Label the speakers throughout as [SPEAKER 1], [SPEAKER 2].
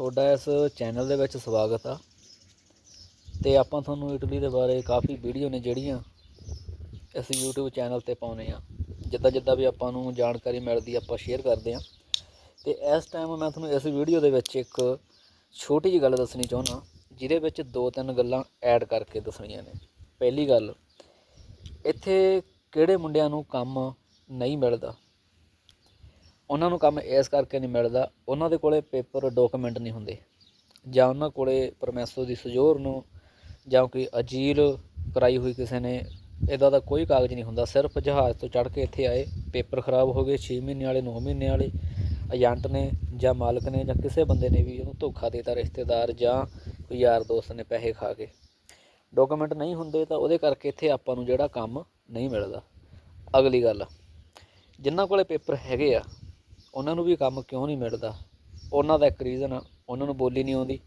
[SPEAKER 1] ਤੁਹਾਡਾ ਇਸ ਚੈਨਲ ਦੇ ਵਿੱਚ ਸਵਾਗਤ ਆ। ਤੇ ਆਪਾਂ ਤੁਹਾਨੂੰ ਇਟਲੀ ਦੇ ਬਾਰੇ ਕਾਫੀ ਵੀਡੀਓ ਨੇ ਜਿਹੜੀਆਂ ਇਸ YouTube ਚੈਨਲ ਤੇ ਪਾਉਨੇ ਆ। ਜਿੱਦਾਂ ਜਿੱਦਾਂ ਵੀ ਆਪਾਂ ਨੂੰ ਜਾਣਕਾਰੀ ਮਿਲਦੀ ਆਪਾਂ ਸ਼ੇਅਰ ਕਰਦੇ ਆ। ਤੇ ਇਸ ਟਾਈਮ ਮੈਂ ਤੁਹਾਨੂੰ ਇਸ ਵੀਡੀਓ ਦੇ ਵਿੱਚ ਇੱਕ ਛੋਟੀ ਜਿਹੀ ਗੱਲ ਦੱਸਣੀ ਚਾਹੁੰਦਾ ਜਿਹਦੇ ਵਿੱਚ ਦੋ ਤਿੰਨ ਗੱਲਾਂ ਐਡ ਕਰਕੇ ਦੱਸਣੀਆਂ ਨੇ। ਪਹਿਲੀ ਗੱਲ, ਇੱਥੇ ਕਿਹੜੇ ਮੁੰਡਿਆਂ ਨੂੰ ਕੰਮ ਨਹੀਂ ਮਿਲਦਾ? ਉਹਨਾਂ ਨੂੰ ਕੰਮ ਇਸ ਕਰਕੇ ਨਹੀਂ ਮਿਲਦਾ, ਉਹਨਾਂ ਦੇ ਕੋਲੇ ਪੇਪਰ ਡਾਕੂਮੈਂਟ ਨਹੀਂ ਹੁੰਦੇ। ਜਾਂ ਉਹਨਾਂ ਕੋਲੇ ਪਰਮੈਸੋ ਦੀ ਸਜੋਰ ਨੂੰ ਜਾਂ ਕੋਈ ਅਜੀਲ ਕਰਾਈ ਹੋਈ ਕਿਸੇ ਨੇ ਇਦਾਂ ਦਾ ਕੋਈ ਕਾਗਜ਼ ਨਹੀਂ ਹੁੰਦਾ। ਸਿਰਫ ਜਹਾਜ਼ ਤੋਂ ਚੜ੍ਹ ਕੇ ਇੱਥੇ ਆਏ, ਪੇਪਰ ਖਰਾਬ ਹੋ ਗਏ 6 ਮਹੀਨੇ ਵਾਲੇ 9 ਮਹੀਨੇ ਵਾਲੇ, ਏਜੰਟ ਨੇ ਜਾਂ ਮਾਲਕ ਨੇ ਜਾਂ ਕਿਸੇ ਬੰਦੇ ਨੇ ਵੀ ਉਹਨੂੰ ਧੋਖਾ ਦਿੱਤਾ, ਰਿਸ਼ਤੇਦਾਰ ਜਾਂ ਕੋਈ ਯਾਰ ਦੋਸਤ ਨੇ ਪੈਸੇ ਖਾ ਕੇ। ਡਾਕੂਮੈਂਟ ਨਹੀਂ ਹੁੰਦੇ ਤਾਂ ਉਹਦੇ ਕਰਕੇ ਇੱਥੇ ਆਪਾਂ ਨੂੰ ਜਿਹੜਾ ਕੰਮ ਨਹੀਂ ਮਿਲਦਾ। ਅਗਲੀ ਗੱਲ, ਜਿਨ੍ਹਾਂ ਕੋਲੇ ਪੇਪਰ ਹੈਗੇ ਆ ਉਹਨਾਂ ਨੂੰ ਵੀ ਕੰਮ ਕਿਉਂ ਨਹੀਂ ਮਿਲਦਾ ਉਹਨਾਂ ਦਾ ਇੱਕ ਰੀਜ਼ਨ ਆ, ਉਹਨਾਂ ਨੂੰ ਬੋਲੀ ਨਹੀਂ ਆਉਂਦੀ।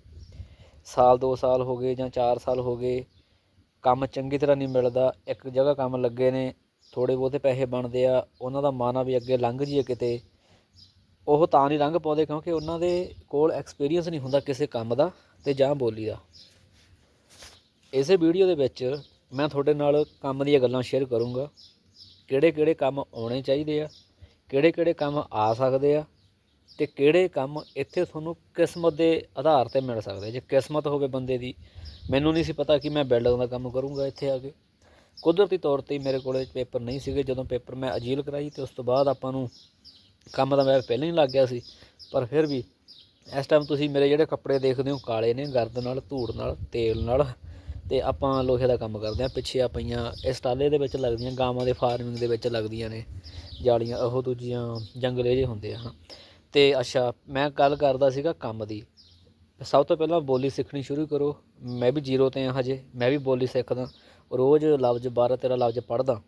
[SPEAKER 1] ਸਾਲ 2 ਸਾਲ ਹੋ ਗਏ ਜਾਂ 4 ਸਾਲ ਹੋ ਗਏ, ਕੰਮ ਚੰਗੀ ਤਰ੍ਹਾਂ ਨਹੀਂ ਮਿਲਦਾ, ਇੱਕ ਜਗ੍ਹਾ ਕੰਮ ਲੱਗੇ ਨੇ ਥੋੜੇ ਬਹੁਤੇ ਪੈਸੇ ਬਣਦੇ ਆ, ਉਹਨਾਂ ਦਾ ਮਨ ਆ ਵੀ ਅੱਗੇ ਲੰਘ ਜੀਏ ਕਿਤੇ। ਉਹ ਤਾਂ ਨਹੀਂ ਲੰਘ ਪਾਉਂਦੇ ਕਿਉਂਕਿ ਉਹਨਾਂ ਦੇ ਕੋਲ ਐਕਸਪੀਰੀਅੰਸ ਨਹੀਂ ਹੁੰਦਾ ਕਿਸੇ ਕੰਮ ਦਾ ਤੇ ਜਾਂ ਬੋਲੀ ਦਾ। ਇਸੇ ਵੀਡੀਓ ਦੇ ਵਿੱਚ ਮੈਂ ਤੁਹਾਡੇ ਨਾਲ ਕੰਮ ਦੀਆਂ ਗੱਲਾਂ ਸ਼ੇਅਰ ਕਰੂੰਗਾ। ਕਿਹੜੇ ਕਿਹੜੇ ਕੰਮ ਆਉਣੇ ਚਾਹੀਦੇ ਆ ਕਿਹੜੇ ਕਿਹੜੇ ਕੰਮ ਆ ਸਕਦੇ ਆ ਤੇ ਕਿਹੜੇ ਕੰਮ ਇੱਥੇ ਤੁਹਾਨੂੰ ਕਿਸਮਤ ਦੇ ਆਧਾਰ ਤੇ ਮਿਲ ਸਕਦੇ ਜੇ ਕਿਸਮਤ ਹੋਵੇ ਬੰਦੇ ਦੀ, ਮੈਨੂੰ ਨਹੀਂ ਸੀ ਪਤਾ ਕਿ ਮੈਂ ਬਿਲਡਿੰਗ ਦਾ ਕੰਮ ਕਰੂੰਗਾ ਇੱਥੇ ਆ ਕੇ। ਕੁਦਰਤੀ ਤੌਰ ਤੇ ਮੇਰੇ ਕੋਲੇ ਪੇਪਰ ਨਹੀਂ ਸੀਗੇ। ਜਦੋਂ ਪੇਪਰ ਮੈਂ ਅਜੀਲ ਕਰਾਈ ਤੇ ਉਸ ਤੋਂ ਬਾਅਦ ਆਪਾਂ ਨੂੰ ਕੰਮ ਦਾ ਮੈਂ ਪਹਿਲਾਂ ਹੀ ਲੱਗ ਗਿਆ ਸੀ। ਪਰ ਫਿਰ ਵੀ ਇਸ ਟਾਈਮ ਤੁਸੀਂ ਮੇਰੇ ਜਿਹੜੇ ਕੱਪੜੇ ਦੇਖਦੇ ਹੋ, ਕਾਲੇ ਨੇ ਗਰਦ ਨਾਲ, ਧੂੜ ਨਾਲ, ਤੇਲ ਨਾਲ, ਤੇ ਆਪਾਂ ਲੋਹੇ ਦਾ ਕੰਮ ਕਰਦੇ ਆ। ਪਿੱਛੇ ਆ ਪਈਆਂ ਇਸ ਟਾਲੇ ਦੇ ਵਿੱਚ ਲੱਗਦੀਆਂ, ਗਾਵਾਂ ਦੇ ਫਾਰਮਿੰਗ ਦੇ ਵਿੱਚ ਲੱਗਦੀਆਂ ਨੇ। ਜਾਲੀਆਂ, ਉਹ ਦੂਜੀਆਂ ਜੰਗਲੇ ਜਿਹੇ ਹੁੰਦੇ ਆ, ਹਾਂ। ਤੇ ਅੱਛਾ, ਮੈਂ ਗੱਲ ਕਰਦਾ ਸੀਗਾ ਕੰਮ ਦੀ। ਸਭ ਤੋਂ ਪਹਿਲਾਂ ਬੋਲੀ ਸਿੱਖਣੀ ਸ਼ੁਰੂ ਕਰੋ। ਮੈਂ ਵੀ ਜ਼ੀਰੋ ਤੇ ਆ ਹਜੇ, ਮੈਂ ਵੀ ਬੋਲੀ ਸਿੱਖਦਾ। ਰੋਜ਼ ਲਫ਼ਜ਼ 12 13 ਲਫ਼ਜ਼ ਪੜ੍ਹਦਾ।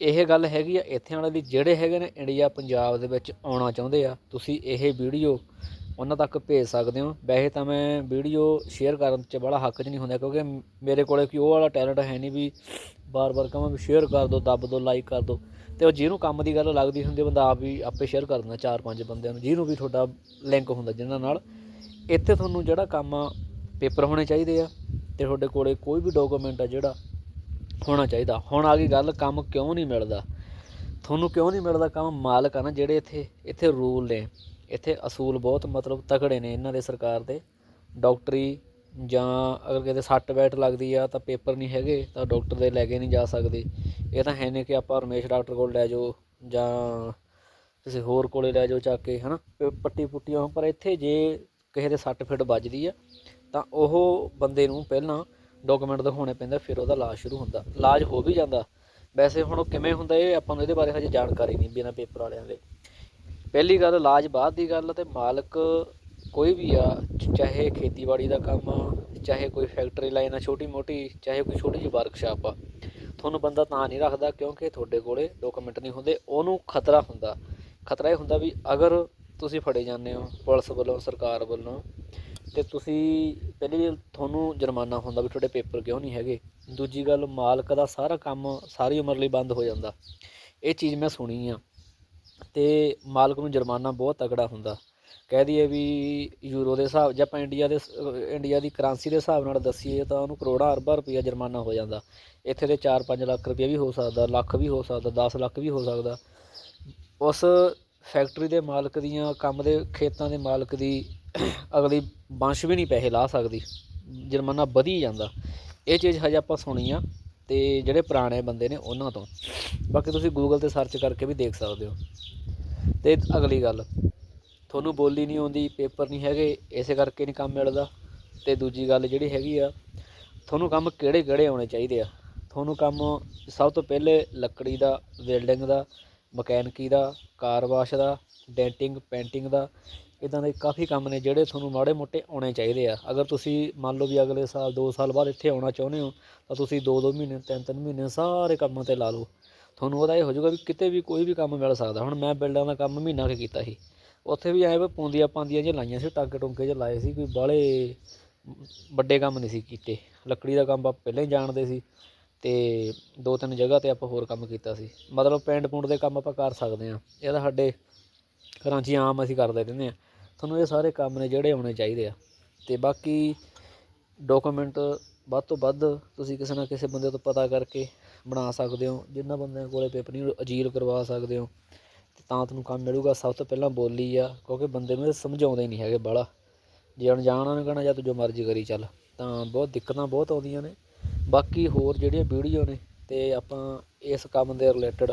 [SPEAKER 1] ਇਹ ਗੱਲ ਹੈਗੀ ਆ, ਇੱਥੇ ਵਾਲੇ ਦੀ ਜਿਹੜੇ ਹੈਗੇ ਨੇ ਇੰਡੀਆ, ਪੰਜਾਬ ਦੇ ਵਿੱਚ ਆਉਣਾ ਚਾਹੁੰਦੇ ਆ, ਤੁਸੀਂ ਇਹ ਵੀਡੀਓ ਉਹਨਾਂ ਤੱਕ ਭੇਜ ਸਕਦੇ ਹੋ। ਵੈਸੇ ਤਾਂ ਮੈਂ ਵੀਡੀਓ ਸ਼ੇਅਰ ਕਰਨ 'ਚ ਬੜਾ ਹੱਕ 'ਚ ਨਹੀਂ ਹੁੰਦਾ, ਕਿਉਂਕਿ ਮੇਰੇ ਕੋਲੇ ਕੋਈ ਉਹ ਵਾਲਾ ਟੈਲੈਂਟ ਹੈ ਨਹੀਂ ਵੀ ਬਾਰ-ਬਾਰ ਕਹਾਂ ਵੀ ਸ਼ੇਅਰ ਕਰ ਦਿਓ, ਦੱਬ ਦਿਓ ਲਾਈਕ ਕਰ ਦਿਓ। ਤੇ ਉਹ ਜਿਹਨੂੰ ਕੰਮ ਦੀ ਗੱਲ ਲੱਗਦੀ ਹੁੰਦੀ ਬੰਦਾ ਆਪ ਵੀ ਆਪੇ ਸ਼ੇਅਰ ਕਰ ਦਿੰਦਾ ਚਾਰ ਪੰਜ ਬੰਦਿਆਂ ਨੂੰ, ਜਿਹਨੂੰ ਵੀ ਤੁਹਾਡਾ ਲਿੰਕ ਹੁੰਦਾ ਜਿਹਨਾਂ ਨਾਲ। ਇੱਥੇ ਤੁਹਾਨੂੰ ਜਿਹੜਾ ਕੰਮ ਆ ਪੇਪਰ ਹੋਣੇ ਚਾਹੀਦੇ ਆ ਤੇ ਤੁਹਾਡੇ ਕੋਲੇ ਕੋਈ ਵੀ ਡਾਕੂਮੈਂਟ ਆ ਜਿਹੜਾ ਹੋਣਾ ਚਾਹੀਦਾ। ਹੁਣ ਆ ਗਈ ਗੱਲ, ਕੰਮ ਕਿਉਂ ਨਹੀਂ ਮਿਲਦਾ? ਤੁਹਾਨੂੰ ਕਿਉਂ ਨਹੀਂ ਮਿਲਦਾ ਕੰਮ? ਮਾਲਕ ਆ ਨਾ ਜਿਹੜੇ ਇੱਥੇ ਇੱਥੇ ਰੂਲ ਨੇ। ਇੱਥੇ ਅਸੂਲ ਬਹੁਤ ਮਤਲਬ ਤਕੜੇ ਨੇ ਇਹਨਾਂ ਦੇ ਸਰਕਾਰ ਦੇ। ਡਾਕਟਰੀ ਜਾਂ ਅਗਰ ਕਿਤੇ ਸੱਟ ਬੈਠ ਲੱਗਦੀ ਆ ਤਾਂ ਪੇਪਰ ਨਹੀਂ ਹੈਗੇ ਤਾਂ ਡਾਕਟਰ ਦੇ ਲੈ ਕੇ ਨਹੀਂ ਜਾ ਸਕਦੇ। ਇਹ ਤਾਂ ਹੈ ਨਹੀਂ ਕਿ ਆਪਾਂ ਰਮੇਸ਼ ਡਾਕਟਰ ਕੋਲ ਲੈ ਜਾਓ ਜਾਂ ਕਿਸੇ ਹੋਰ ਕੋਲੇ ਲੈ ਜਾਓ ਚੱਕ ਕੇ, ਹਨਾ? ਪ- ਪੱਟੀ ਪੁੱਟੀਆਂ ਪਰ ਇੱਥੇ ਜੇ ਕਿਸੇ ਦੇ ਸੱਟ ਫਿੱਟ ਵੱਜਦੀ ਆ, ਤਾਂ ਉਹ ਬੰਦੇ ਨੂੰ ਪਹਿਲਾਂ ਡਾਕੂਮੈਂਟ ਦਿਖਾਉਣੇ ਪੈਂਦਾ, ਫਿਰ ਉਹਦਾ ਇਲਾਜ ਸ਼ੁਰੂ ਹੁੰਦਾ। ਇਲਾਜ ਹੋ ਵੀ ਜਾਂਦਾ। ਵੈਸੇ ਹੁਣ ਉਹ ਕਿਵੇਂ ਹੁੰਦਾ ਇਹ ਆਪਾਂ ਨੂੰ ਇਹਦੇ ਬਾਰੇ ਹਜੇ ਜਾਣਕਾਰੀ ਨਹੀਂ ਬਿਨਾਂ ਪੇਪਰ ਵਾਲਿਆਂ ਦੇ। ਪਹਿਲੀ ਗੱਲ, ਇਲਾਜ ਬਾਅਦ ਦੀ ਗੱਲ ਤੇ ਮਾਲਕ ਕੋਈ ਵੀ ਆ, ਚਾਹੇ ਖੇਤੀਬਾੜੀ ਦਾ ਕੰਮ ਆ, ਚਾਹੇ ਕੋਈ ਫੈਕਟਰੀ ਲਾਈਨ ਆ, ਛੋਟੀ ਮੋਟੀ, ਚਾਹੇ ਕੋਈ ਛੋਟੀ ਜਿਹੀ ਵਰਕਸ਼ਾਪ ਆ, ਤੁਹਾਨੂੰ ਬੰਦਾ ਤਾਂ ਨਹੀਂ ਰੱਖਦਾ ਕਿਉਂਕਿ ਤੁਹਾਡੇ ਕੋਲੇ ਡਾਕੂਮੈਂਟ ਨਹੀਂ ਹੁੰਦੇ, ਉਹਨੂੰ ਖਤਰਾ ਹੁੰਦਾ। ਖਤਰਾ ਇਹ ਹੁੰਦਾ ਵੀ ਅਗਰ ਤੁਸੀਂ ਫੜੇ ਜਾਂਦੇ ਹੋ ਪੁਲਿਸ ਵੱਲੋਂ, ਸਰਕਾਰ ਵੱਲੋਂ, ਤੇ ਤੁਸੀਂ ਪਹਿਲੀ ਤੁਹਾਨੂੰ ਜੁਰਮਾਨਾ ਹੁੰਦਾ ਵੀ ਤੁਹਾਡੇ ਪੇਪਰ ਕਿਉਂ ਨਹੀਂ ਹੈਗੇ। ਦੂਜੀ ਗੱਲ, ਮਾਲਕ ਦਾ ਸਾਰਾ ਕੰਮ ਸਾਰੀ ਉਮਰ ਲਈ ਬੰਦ ਹੋ ਜਾਂਦਾ। ਇਹ ਚੀਜ਼ ਮੈਂ ਸੁਣੀ ਆ। ਤੇ ਮਾਲਕ ਨੂੰ ਜੁਰਮਾਨਾ ਬਹੁਤ ਤਗੜਾ ਹੁੰਦਾ। ਕਹਿ ਦਈਏ ਵੀ ਯੂਰੋ ਦੇ ਹਿਸਾਬ, ਜਾਂ ਆਪਾਂ ਇੰਡੀਆ ਦੇ ਇੰਡੀਆ ਦੀ ਕਰੰਸੀ ਦੇ ਹਿਸਾਬ ਨਾਲ ਦੱਸੀਏ ਤਾਂ ਉਹਨੂੰ ਕਰੋੜਾਂ ਅਰਬਾਂ ਰੁਪਈਆ ਜੁਰਮਾਨਾ ਹੋ ਜਾਂਦਾ। ਇੱਥੇ ਦੇ 4-5 ਲੱਖ ਰੁਪਈਆ ਵੀ ਹੋ ਸਕਦਾ, ਲੱਖ ਵੀ ਹੋ ਸਕਦਾ 10 ਲੱਖ ਵੀ ਹੋ ਸਕਦਾ। ਉਸ ਫੈਕਟਰੀ ਦੇ ਮਾਲਕ ਦੀਆਂ, ਕੰਮ ਦੇ ਖੇਤਾਂ ਦੇ ਮਾਲਕ ਦੀ ਅਗਲੀ ਬੰਸ਼ ਵੀ ਨਹੀਂ ਪੈਸੇ ਲਾ ਸਕਦੀ। ਜੁਰਮਾਨਾ ਵਧੀ ਜਾਂਦਾ। ਇਹ ਚੀਜ਼ ਹਜੇ ਆਪਾਂ ਸੁਣੀ ਆ ਤੇ ਜਿਹੜੇ ਪੁਰਾਣੇ ਬੰਦੇ ਨੇ ਉਹਨਾਂ ਤੋਂ। ਬਾਕੀ ਤੁਸੀਂ ਗੂਗਲ ਤੇ ਸਰਚ ਕਰਕੇ ਵੀ ਦੇਖ ਸਕਦੇ ਹੋ। ਤੇ ਅਗਲੀ ਗੱਲ। ਤੁਹਾਨੂੰ ਬੋਲੀ ਨਹੀਂ ਆਉਂਦੀ, ਪੇਪਰ ਨਹੀਂ ਹੈਗੇ, ਇਸੇ ਕਰਕੇ ਨਹੀਂ ਕੰਮ ਮਿਲਦਾ। ਅਤੇ ਦੂਜੀ ਗੱਲ ਜਿਹੜੀ ਹੈਗੀ ਆ, ਤੁਹਾਨੂੰ ਕੰਮ ਕਿਹੜੇ ਕਿਹੜੇ ਆਉਣੇ ਚਾਹੀਦੇ ਆ? ਤੁਹਾਨੂੰ ਕੰਮ ਸਭ ਤੋਂ ਪਹਿਲੇ ਲੱਕੜੀ ਦਾ ਵੈਲਡਿੰਗ ਦਾ, ਮਕੈਨਿਕੀ ਦਾ, ਕਾਰ ਵਾਸ਼ ਦਾ ਡੈਂਟਿੰਗ ਪੇਂਟਿੰਗ ਦਾ ਇਦਾਂ ਦੇ ਕਾਫੀ ਕੰਮ ਨੇ ਜਿਹੜੇ ਤੁਹਾਨੂੰ ਮਾੜੇ ਮੋਟੇ ਆਉਣੇ ਚਾਹੀਦੇ ਆ। ਅਗਰ ਤੁਸੀਂ ਮੰਨ ਲਓ ਵੀ ਅਗਲੇ ਸਾਲ 2 ਸਾਲ ਬਾਅਦ ਇੱਥੇ ਆਉਣਾ ਚਾਹੁੰਦੇ ਹੋ, ਤਾਂ ਤੁਸੀਂ 2-2 ਮਹੀਨੇ 3-3 ਮਹੀਨੇ ਸਾਰੇ ਕੰਮਾਂ ਤੇ ਲਾ ਲਓ। ਤੁਹਾਨੂੰ ਉਹਦਾ ਇਹ ਹੋ ਜਾਊਗਾ ਵੀ ਕਿਤੇ ਵੀ ਕੋਈ ਵੀ ਕੰਮ ਮਿਲ ਸਕਦਾ। ਹੁਣ ਮੈਂ ਬਿਲਡਰਾਂ ਦਾ ਕੰਮ ਮਹੀਨਾ ਕੁ ਕੀਤਾ ਸੀ। ਉੱਥੇ ਵੀ ਐਂ ਵੀ ਪੂੰਦੀਆਂ ਪਾਂਦੀਆਂ ਜਿਹੀਆਂ ਲਾਈਆਂ ਸੀ, ਟਾਂਕੇ ਟੁੰਕੇ ਜਿਹੇ ਲਾਏ ਸੀ, ਕੋਈ ਬਾਹਲੇ ਵੱਡੇ ਕੰਮ ਨਹੀਂ ਸੀ ਕੀਤੇ। ਲੱਕੜੀ ਦਾ ਕੰਮ ਆਪਾਂ ਪਹਿਲਾਂ ਹੀ ਜਾਣਦੇ ਸੀ ਅਤੇ ਦੋ ਤਿੰਨ ਜਗ੍ਹਾ ਤੇ ਆਪਾਂ ਹੋਰ ਕੰਮ ਕੀਤਾ ਸੀ। ਮਤਲਬ ਪਿੰਡ ਪੁੰਡ ਦੇ ਕੰਮ ਆਪਾਂ ਕਰ ਸਕਦੇ ਹਾਂ। ਇਹ ਤਾਂ ਸਾਡੇ ਘਰਾਂ 'ਚ ਹੀ ਆਮ ਅਸੀਂ ਕਰਦੇ ਰਹਿੰਦੇ ਹਾਂ। ਤੁਹਾਨੂੰ ਇਹ ਸਾਰੇ ਕੰਮ ਨੇ ਜਿਹੜੇ ਆਉਣੇ ਚਾਹੀਦੇ ਆ। ਅਤੇ ਬਾਕੀ ਡਾਕੂਮੈਂਟ ਵੱਧ ਤੋਂ ਵੱਧ ਤੁਸੀਂ ਕਿਸੇ ਨਾ ਕਿਸੇ ਬੰਦੇ ਤੋਂ ਪਤਾ ਕਰਕੇ ਬਣਾ ਸਕਦੇ ਹੋ। ਜਿੰਨਾ ਬੰਦਿਆਂ ਕੋਲੇ ਪੇਪਰ ਨਹੀਂ ਅਜੀਲ ਕਰਵਾ ਸਕਦੇ ਹੋ। ਅਤੇ ਤਾਂ ਤੁਹਾਨੂੰ ਕੰਮ ਮਿਲੂਗਾ। ਸਭ ਤੋਂ ਪਹਿਲਾਂ ਬੋਲੀ ਆ, ਕਿਉਂਕਿ ਬੰਦੇ ਨੂੰ ਇਹ ਸਮਝਾਉਂਦੇ ਨਹੀਂ ਹੈਗੇ ਬਾਹਲਾ। ਜੇ ਅਣਜਾਣ ਉਹਨੇ ਕਹਿਣਾ, ਜਾਂ ਤੂੰ ਜੋ ਮਰਜ਼ੀ ਕਰੀ ਚੱਲ। ਤਾਂ ਬਹੁਤ ਦਿੱਕਤਾਂ ਬਹੁਤ ਆਉਂਦੀਆਂ ਨੇ। ਬਾਕੀ ਹੋਰ ਜਿਹੜੀਆਂ ਵੀਡੀਓ ਨੇ ਅਤੇ ਆਪਾਂ ਇਸ ਕੰਮ ਦੇ ਰਿਲੇਟਡ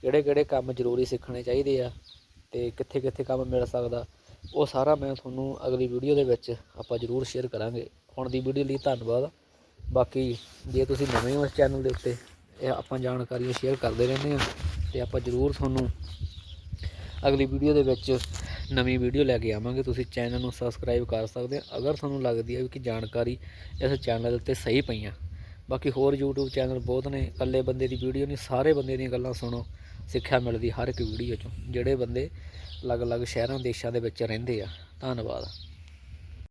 [SPEAKER 1] ਕਿਹੜੇ ਕਿਹੜੇ ਕੰਮ ਜ਼ਰੂਰੀ ਸਿੱਖਣੇ ਚਾਹੀਦੇ ਆ ਅਤੇ ਕਿੱਥੇ ਕਿੱਥੇ ਕੰਮ ਮਿਲ ਸਕਦਾ, ਉਹ ਸਾਰਾ ਮੈਂ ਤੁਹਾਨੂੰ ਅਗਲੀ ਵੀਡੀਓ ਦੇ ਵਿੱਚ ਆਪਾਂ ਜ਼ਰੂਰ ਸ਼ੇਅਰ ਕਰਾਂਗੇ। ਹੁਣ ਦੀ ਵੀਡੀਓ ਲਈ ਧੰਨਵਾਦ। ਬਾਕੀ ਜੇ ਤੁਸੀਂ ਨਵੇਂ ਹੋ ਇਸ ਚੈਨਲ ਦੇ ਉੱਤੇ, ਇਹ ਆਪਾਂ ਜਾਣਕਾਰੀਆਂ ਸ਼ੇਅਰ ਕਰਦੇ ਰਹਿੰਦੇ ਆ ਤੇ ਆਪਾਂ ਜ਼ਰੂਰ ਤੁਹਾਨੂੰ ਅਗਲੀ ਵੀਡੀਓ ਦੇ ਵਿੱਚ ਨਵੀਂ ਵੀਡੀਓ ਲੈ ਕੇ ਆਵਾਂਗੇ। ਤੁਸੀਂ ਚੈਨਲ ਨੂੰ ਸਬਸਕ੍ਰਾਈਬ ਕਰ ਸਕਦੇ ਹੋ। ਅਗਰ ਤੁਹਾਨੂੰ ਲੱਗਦੀ ਹੈ ਕਿ ਜਾਣਕਾਰੀ ਇਸ ਚੈਨਲ ਉੱਤੇ ਸਹੀ ਪਈਆਂ ਬਾਕੀ ਹੋਰ YouTube ਚੈਨਲ ਬਹੁਤ ਨੇ। ਇਕੱਲੇ ਬੰਦੇ ਦੀ ਵੀਡੀਓ ਨਹੀਂ, ਸਾਰੇ ਬੰਦੇ ਦੀਆਂ ਗੱਲਾਂ ਸੁਣੋ। ਸਿੱਖਿਆ ਮਿਲਦੀ ਹਰ ਇੱਕ ਵੀਡੀਓ ਚੋਂ। ਜਿਹੜੇ ਬੰਦੇ ਅਲੱਗ-ਅਲੱਗ ਸ਼ਹਿਰਾਂ, ਦੇਸ਼ਾਂ ਦੇ ਵਿੱਚ ਰਹਿੰਦੇ ਆ। ਧੰਨਵਾਦ।